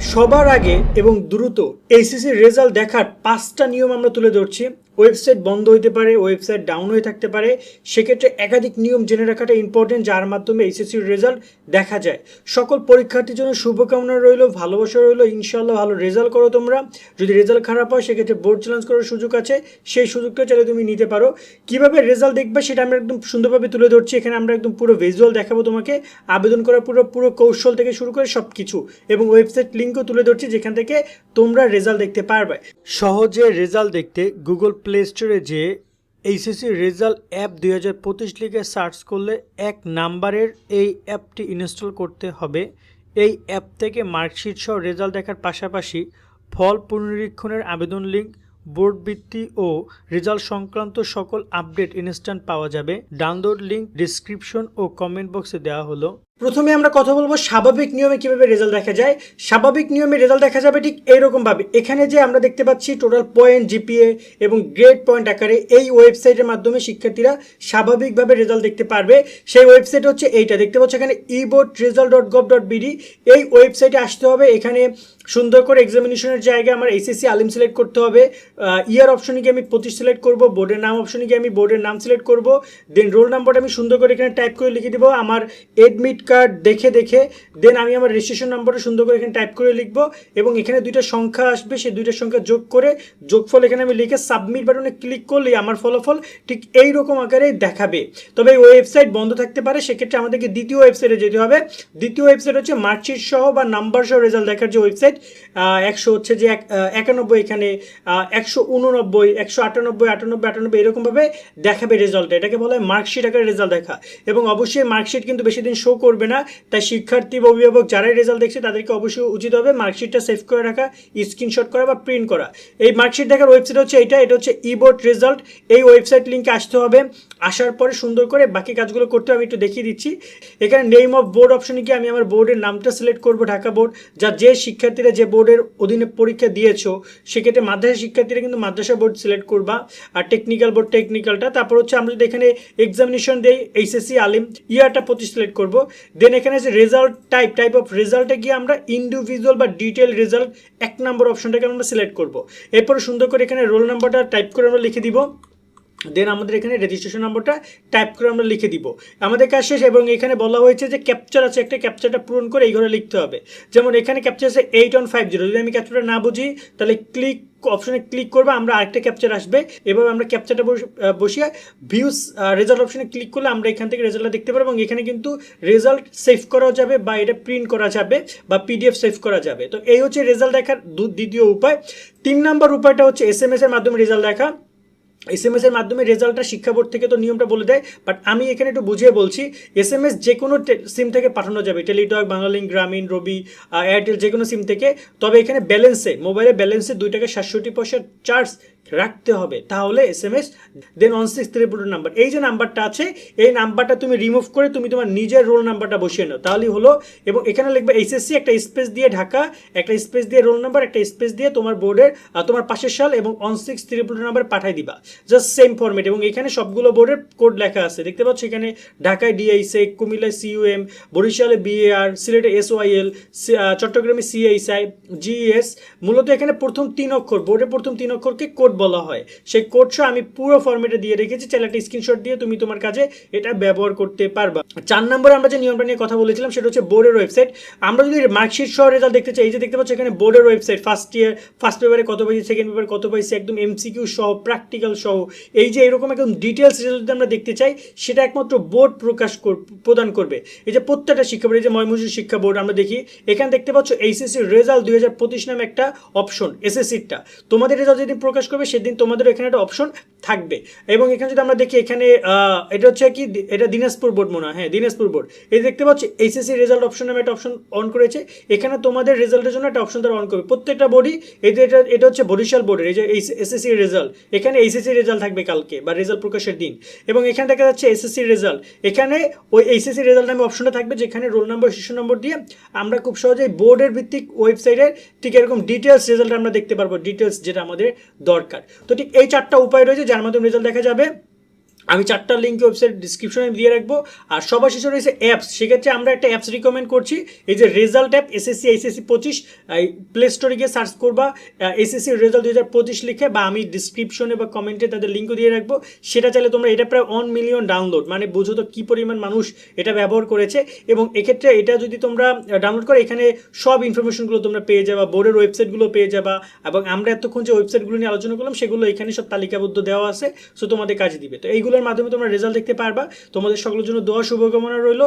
সবার আগে এবং দ্রুত এইচএসসির রেজাল্ট দেখার পাঁচটা নিয়ম আমরা তুলে ধরছি। ওয়েবসাইট বন্ধ হতে পারে, ওয়েবসাইট ডাউন হয়ে থাকতে পারে, সেক্ষেত্রে একাধিক নিয়ম জেনে রাখাটা ইম্পর্টেন্ট যার মাধ্যমে এইচএসসির রেজাল্ট দেখা যায়। সকল পরীক্ষার্থীর জন্য শুভকামনা রইল, ভালোবাসা রইল ইনশাল্লাহ ভালো রেজাল্ট করো তোমরা। যদি রেজাল্ট খারাপ হয়, সেক্ষেত্রে বোর্ড চ্যালেঞ্জ করার সুযোগ আছে, সেই সুযোগটা চাইলে তুমি নিতে পারো। কীভাবে রেজাল্ট দেখবে, সেটা আমরা একদম সুন্দরভাবে তুলে ধরছি। এখানে আমরা একদম পুরো ভিজুয়াল দেখাবো তোমাকে। আবেদন করার পুরো পুরো কৌশল থেকে শুরু করে সব কিছু এবং ওয়েবসাইট লিঙ্কও তুলে ধরছি, যেখান থেকে তোমরা রেজাল্ট দেখতে পারবে। সহজে রেজাল্ট দেখতে গুগল প্লে স্টোরে যে এইচএসসি রেজাল্ট অ্যাপ দুই হাজার পঁচিশ লিখে সার্চ করলে এক নাম্বারের এই অ্যাপটি ইনস্টল করতে হবে। এই অ্যাপ থেকে মার্কশিট সহ রেজাল্ট দেখার পাশাপাশি ফল পুনরীক্ষণের আবেদন লিঙ্ক বোর্ড বৃত্তি ও রেজাল্ট সংক্রান্ত সকল আপডেট ইনস্ট্যান্ট পাওয়া যাবে। ডাউনলোড লিঙ্ক ডিসক্রিপশন ও কমেন্ট বক্সে দেওয়া হলো। প্রথমে আমরা কথা বলব স্বাভাবিক নিয়মে কীভাবে রেজাল্ট দেখা যায়। স্বাভাবিক নিয়মে রেজাল্ট দেখা যাবে ঠিক এইরকম ভাবে। এখানে যে আমরা দেখতে পাচ্ছি টোটাল পয়েন্ট জিপিএ এবং গ্রেড পয়েন্ট আকারে এই ওয়েবসাইটের মাধ্যমে শিক্ষার্থীরা স্বাভাবিকভাবে রেজাল্ট দেখতে পারবে। সেই ওয়েবসাইট হচ্ছে এইটা। দেখতে পাচ্ছ এখানে eboard result dot gov dot BD এই ওয়েবসাইটে আসতে হবে। এখানে সুন্দর করে এক্সামিনেশনের জায়গায় আমার এসএসসি আলিম সিলেক্ট করতে হবে। ইয়ার অপশনে গিয়ে আমি পঁচিশ সিলেক্ট করব বোর্ডের নাম অপশনে গিয়ে আমি বোর্ডের নাম সিলেক্ট করব। দেন রোল নাম্বারটা আমি সুন্দর করে এখানে টাইপ করে লিখে দেবো। আমার এডমিট কার্ড দেখে দেখে দেন আমি আমার রেজিস্ট্রেশন নাম্বারটা সুন্দর করে এখানে টাইপ করে লিখব এবং এখানে দুইটা সংখ্যা আসবে, সেই দুইটা সংখ্যা যোগ করে যোগফল এখানে আমি লিখে সাবমিট বাটনে ক্লিক করলেই আমার ফলাফল ঠিক এই রকম আকারে দেখাবে। তবে এই ওয়েবসাইট বন্ধ থাকতে পারে, সেক্ষেত্রে আমাদেরকে দ্বিতীয় ওয়েবসাইটে যেতে হবে। দ্বিতীয় ওয়েবসাইট হচ্ছে মার্কশিট সহ বা নাম্বার সহ রেজাল্ট দেখার যে ওয়েবসাইট একশো হচ্ছে যে এক- একানব্বই এখানে একশো উননব্বই, একশো আটানব্বই আটানব্বই আটানব্বই এরকমভাবে দেখাবে রেজাল্ট এটাকে বলা হয় মার্কশিট আকারে রেজাল্ট দেখা। এবং অবশ্যই মার্কশিট কিন্তু বেশি দিন শো করবে না। তাই শিক্ষার্থী বা অভিভাবক যারাই রেজাল্ট দেখছে, তাদেরকে অবশ্যই উচিত হবে মার্কশিটটা সেভ করে রাখা স্ক্রিনশট করা বা প্রিন্ট করা। এই মার্কশিট দেখার ওয়েবসাইট হচ্ছে এটা এটা হচ্ছে ইবোর্ড রেজাল্ট এই ওয়েবসাইট লিঙ্কে আসতে হবে। আসার পরে সুন্দর করে বাকি কাজগুলো করতে আমি একটু দেখিয়ে দিচ্ছি। এখানে নেম অফ বোর্ড অপশনে গিয়ে আমি আমার বোর্ডের নামটা সিলেক্ট করব, ঢাকা বোর্ড যা যে শিক্ষার্থীরা যে বোর্ডের অধীনে পরীক্ষা দিয়েছ, সেক্ষেত্রে মাদ্রাসা শিক্ষার্থীরা কিন্তু মাদ্রাসা বোর্ড সিলেক্ট করবা। আর টেকনিক্যাল বোর্ড টেকনিক্যালটা তারপর হচ্ছে আমরা যদি এখানে এক্সামিনেশন দেই এইচএসসি আলিম ইয়ারটা প্রতি সিলেক্ট করব। দেন এখানে আছে রেজাল্ট টাইপ টাইপ অফ রেজাল্টে গিয়ে আমরা ইন্ডিভিজুয়াল বা ডিটেল রেজাল্ট এক নম্বর অপশনটাকে আমরা সিলেক্ট করব। এরপরে সুন্দর করে এখানে রোল নাম্বারটা টাইপ করে আমরা লিখে দিব। দেন আমাদের এখানে রেজিস্ট্রেশন নম্বরটা টাইপ করে আমরা লিখে দিব। আমাদের কাজ শেষ এবং এখানে বলা হয়েছে যে ক্যাপচার আছে, একটা ক্যাপচারটা পূরণ করে এই ঘরে লিখতে হবে। যেমন এখানে ক্যাপচার আছে এইট ওয়ান ফাইভ জিরো যদি আমি ক্যাপচারটা না বুঝি, তাহলে ক্লিক অপশনে ক্লিক করব, আমরা আরেকটা ক্যাপচার আসবে। এভাবে আমরা ক্যাপচারটা বসিয়ে ভিউস রেজাল্ট অপশনে ক্লিক করলে আমরা এখান থেকে রেজাল্টটা দেখতে পারব এবং এখানে কিন্তু রেজাল্ট সেভ করা যাবে বা এটা প্রিন্ট করা যাবে বা পিডিএফ সেভ করা যাবে। তো এই হচ্ছে রেজাল্ট দেখার দ্বিতীয় উপায়। তিন নম্বর উপায়টা হচ্ছে এস এম এস এর মাধ্যমে রেজাল্ট দেখা। এস এম এর মাধ্যমে রেজাল্টটা শিক্ষা বোর্ড থেকে তো নিয়মটা বলে দেয় বাট আমি এখানে একটু বুঝিয়ে বলছি এস এম এস যে কোনো সিম থেকে পাঠানো যাবে টেলিটক বাংলালিঙ্ক গ্রামীণ রবি এয়ারটেল যে কোনো সিম থেকে, তবে এখানে ব্যালেন্সে মোবাইলে ব্যালেন্সে দুই টাকা সাতষট্টি পয়সার চার্জ রাখতে হবে। তাহলে S M S then one six Tripura number এই যে নাম্বারটা আছে, এই নাম্বারটা তুমি রিমুভ করে তুমি তোমার নিজের রোল নাম্বারটা বসিয়ে নাও। তাহলেই হলো, এবং এখানে লিখবে এইচএসসি একটা স্পেস দিয়ে ঢাকা, একটা স্পেস দিয়ে রোল নাম্বার একটা স্পেস দিয়ে তোমার বোর্ডের তোমার পাশের সাল এবং ওয়ান সিক্স ত্রিপুর নাম্বার পাঠাই দিবা। জাস্ট সেম ফরম্যাট এবং এখানে সবগুলো বোর্ডের কোড লেখা আছে। দেখতে পাচ্ছ এখানে ঢাকায় ডিআইসে কুমিল্লায় সিইউএম বরিশালে বিএআর সিলেটে এসওয়াইএল চট্টগ্রামে সিএইসআই জিএস মূলত এখানে প্রথম তিন অক্ষর বোর্ডের প্রথম তিন অক্ষরকে কোড বলা হয়। সেই কোডসহ আমি পুরো ফরম্যাটে দিয়ে রেখেছি। চাইলে স্ক্রিনশট দিয়ে তুমি তোমার কাজে এটা ব্যবহার করতে পারবা। চার নম্বরে আমরা যে নিয়মটা নিয়ে কথা বলেছিলাম, সেটা হচ্ছে বোর্ডের ওয়েবসাইট আমরা যদি মার্কশিট সহ রেজাল্ট দেখতে চাই, এই যে দেখতে পাচ্ছ এখানে বোর্ডের ওয়েবসাইট ফার্স্ট ইয়ার ফার্স্ট পেপারে কত পাইছি সেকেন্ড পেপারে কত পাইছি একদম এমসিকিউ সহ প্র্যাকটিক্যাল সহ। এই যে এরকম একদম ডিটেলস রেজাল্ট যদি আমরা দেখতে চাই, সেটা একমাত্র বোর্ড প্রকাশ প্রদান করবে। এই যে প্রত্যেকটা শিক্ষা বোর্ড, এই যে ময়মনসিংহ শিক্ষা বোর্ড, আমরা দেখি, এখানে দেখতে পাচ্ছ এইচএসসি রেজাল্ট দুই হাজার পঁচিশ নামে একটা অপশন এসএসসিটা তোমাদের রেজাল্ট যেদিন প্রকাশ করবে সেদিন তোমাদের এখানে একটা অপশন থাকবে। এবং এখানে যদি আমরা দেখি, এখানে এটা হচ্ছে কি এটা দিনাজপুর বোর্ড মনে, হয় হ্যাঁ দিনাজপুর বোর্ড। এই দেখতে পাচ্ছ, এইচএসসি রেজাল্ট অপশন নামে একটা অপশন অন করেছে। এখানে তোমাদের রেজাল্টের জন্য একটা অপশন তারা অন করবে। প্রত্যেকটা বোর্ডই এই যে এটা এটা হচ্ছে বরিশাল বোর্ডের এই যে এসএসসি রেজাল্ট। এখানে এইচএসসি রেজাল্ট থাকবে কালকে, বা রেজাল্ট প্রকাশের দিন। এবং এখানে দেখা যাচ্ছে এসএসসি রেজাল্ট। এখানে ওই এইচএসসি রেজাল্ট নামে অপশনটা থাকবে, যেখানে রোল নম্বর শিশু নম্বর দিয়ে আমরা খুব সহজেই বোর্ডের ভিত্তিক ওয়েবসাইটের ঠিক এরকম ডিটেলস রেজাল্ট আমরা দেখতে পারব ডিটেলস যেটা আমাদের দরকার। তো ঠিক এই চারটা উপায় রয়েছে যার মাধ্যমে রেজাল্ট দেখা যাবে। আমি চারটা লিঙ্ক ওয়েবসাইট ডিসক্রিপশনে দিয়ে রাখব। আর সবার শেষে রয়েছে অ্যাপস সেক্ষেত্রে আমরা একটা অ্যাপস রিকমেন্ড করছি। এই যে রেজাল্ট অ্যাপ এসএসসি এইচএসসি পঁচিশ প্লে স্টোরে গিয়ে সার্চ করবা। এসএসসি রেজাল্ট দুই হাজার পঁচিশ লিখে বা আমি ডিসক্রিপশনে বা কমেন্টে তাদের লিঙ্কও দিয়ে রাখব। সেটা চাইলে তোমরা এটা প্রায় ওয়ান মিলিয়ন ডাউনলোড মানে বুঝো তো কী পরিমাণ মানুষ এটা ব্যবহার করেছে। এবং এক্ষেত্রে এটা যদি তোমরা ডাউনলোড করো, এখানে সব ইনফরমেশনগুলো তোমরা পেয়ে যাবা, বোর্ডের ওয়েবসাইটগুলো পেয়ে যাবা। এবং আমরা এতক্ষণ যে ওয়েবসাইটগুলো নিয়ে আলোচনা করলাম, সেগুলো এখানে সব তালিকাবদ্ধ দেওয়া আছে। সো তোমাদের কাজে দিবে। তো এইগুলোর মাধ্যমে তোমরা রেজাল্ট দেখতে পারবা। তোমাদের সকলের জন্য দোয়া শুভকামনা রইল।